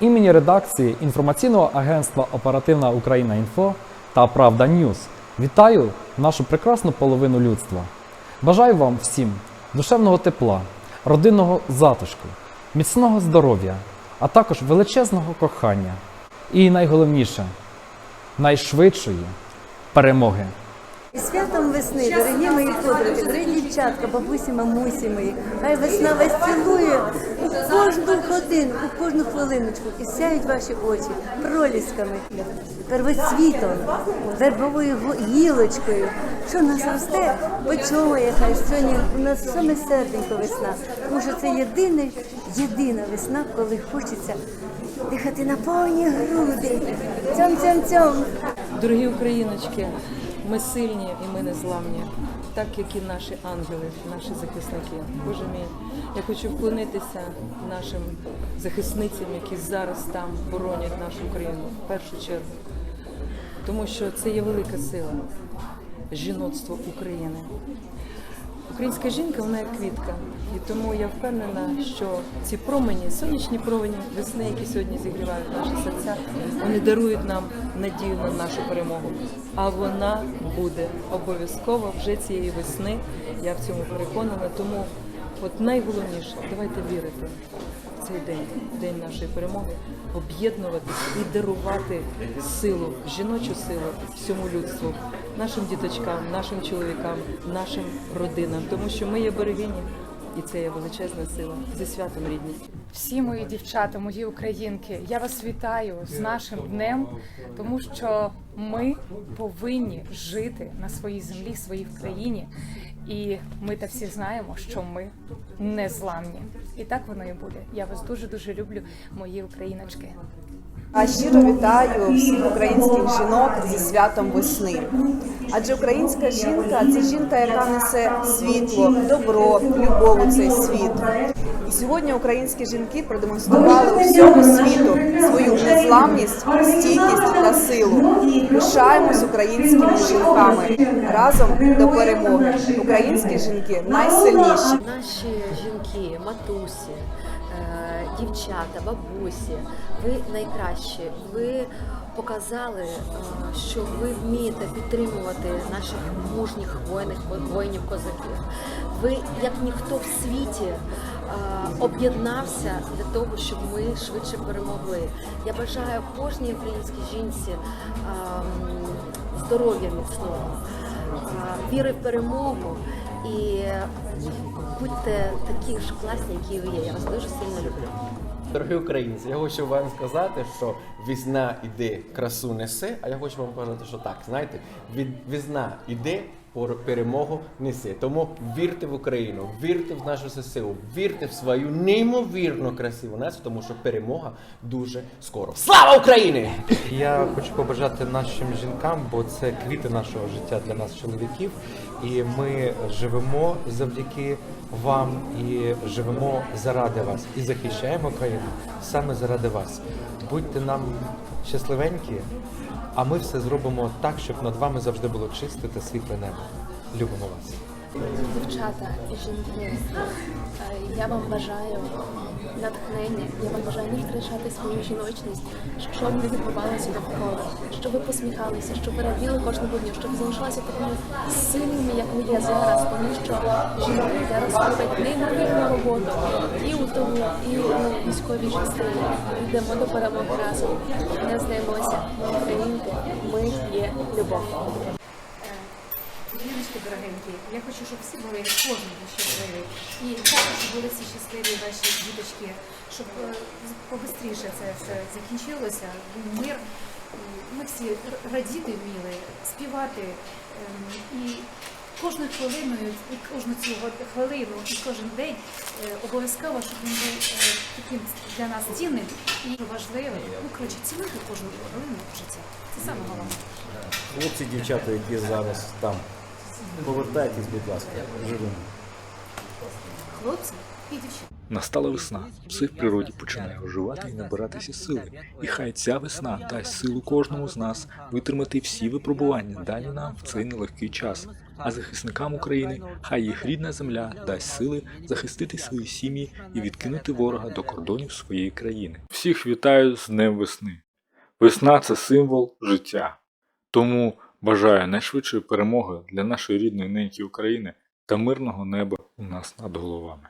імені редакції інформаційного агентства Оперативна Україна Інфо та Правда Ньюс вітаю нашу прекрасну половину людства. Бажаю вам всім душевного тепла, родинного затишку, міцного здоров'я, а також величезного кохання. І найголовніше найшвидшої перемоги. І святом весни, дорогі мої подруги, дорогі дівчатка, бабусі, мамусі мої. Хай весна вас цілує у кожну годину, у кожну хвилиночку. І сяють ваші очі пролісками, первоцвітом, вербовою гілочкою. Що нас росте, почує, хай сьогодні у нас саме серденько весна. Тому що це єдина, єдина весна, коли хочеться дихати на повні груди. Цьом-цьом-цьом. Дорогі україночки, ми сильні і ми незламні, так як і наші ангели, наші захисники. Боже мій, я хочу вклонитися нашим захисницям, які зараз там боронять нашу країну в першу чергу. Тому що це є велика сила жіноцтво України. Українська жінка вона як квітка, і тому я впевнена, що ці промені, сонячні промені весни, які сьогодні зігрівають наші серця, вони дарують нам надію на нашу перемогу. А вона буде обов'язково вже цієї весни. Я в цьому переконана. Тому, от найголовніше, давайте вірити в цей день, день нашої перемоги, об'єднуватись і дарувати силу, жіночу силу всьому людству, нашим діточкам, нашим чоловікам, нашим родинам, тому що ми є берегині, і це є величезна сила. Зі святом рідні. Всі мої дівчата, мої українки, я вас вітаю з нашим днем, тому що ми повинні жити на своїй землі, своїй країні. І ми та всі знаємо, що ми незламні. І так воно і буде. Я вас дуже дуже люблю, мої україночки. А щиро вітаю всіх українських жінок зі святом весни. Адже українська жінка це жінка, яка несе світло, добро, любов у цей світ. І сьогодні українські жінки продемонстрували всьому світу свою незламність, стійкість та силу. Пишаємось українськими жінками разом до перемоги. Українські жінки найсильніші. Наші жінки, матусі, дівчата, бабусі, ви найкращі. Ви показали, е, що ви вмієте підтримувати наших мужніх воїнів, воїнів козаків. Ви, як ніхто в світі, е, об'єднався для того, щоб ми швидше перемогли. Я бажаю кожній українській жінці ем, здоров'я міцного, е, віри в перемогу і будьте такі ж класні, які ви є. Я вас дуже сильно люблю. Дорогі українці, я хочу вам сказати, що візна іде, красу несе, а я хочу вам сказати, що так, знаєте, від візна іде, перемогу несе. Тому вірте в Україну, вірте в нашу ЗСУ, вірте в свою неймовірно красиву націю, тому що перемога дуже скоро. Слава Україні! Я хочу побажати нашим жінкам, бо це квіти нашого життя для нас, чоловіків. І ми живемо завдяки вам і живемо заради вас і захищаємо країну саме заради вас. Будьте нам щасливенькі, а ми все зробимо так, щоб над вами завжди було чисте та світле небо. Любимо вас. Дівчата і жінки, е, я вам бажаю натхнення, я вам бажаю не втрачати свою жіночність, щоб не відбувалося довкола, щоб ви посміхалися, щоб ви раділи кожного дня, щоб ви залишалися такими сильними, як ви є зараз, тому що жінки зараз роблять неймовірну роботу і у тому, і у військовій частині. Йдемо до перемоги разом. Не здаємося, ми є любов. Ліночки дорогенькі, я хочу, щоб всі були кожен щасливі. І також були всі щасливі ваші діточки, щоб е, побистріше це все закінчилося. Мир. Ми всі радіти вміли, співати. ем, І кожну хвилину, і кожну цю хвилину, і кожен день е, обов'язково, щоб він був е, таким для нас цінним і важливим. Ну, коротше, цінуйте кожну хвилину життя. Це саме головне. Хлопці, дівчата, які зараз там, повертайтесь, будь ласка, живими. Хлопці і дівчата. Настала весна, все в природі починає оживати і набиратися сили. І хай ця весна дасть силу кожному з нас витримати всі випробування, дані нам в цей нелегкий час. А захисникам України хай їх рідна земля дасть сили захистити свої сім'ї і відкинути ворога до кордонів своєї країни. Всіх вітаю з Днем весни. Весна це символ життя. Тому бажаю найшвидшої перемоги для нашої рідної неньки України та мирного неба у нас над головами.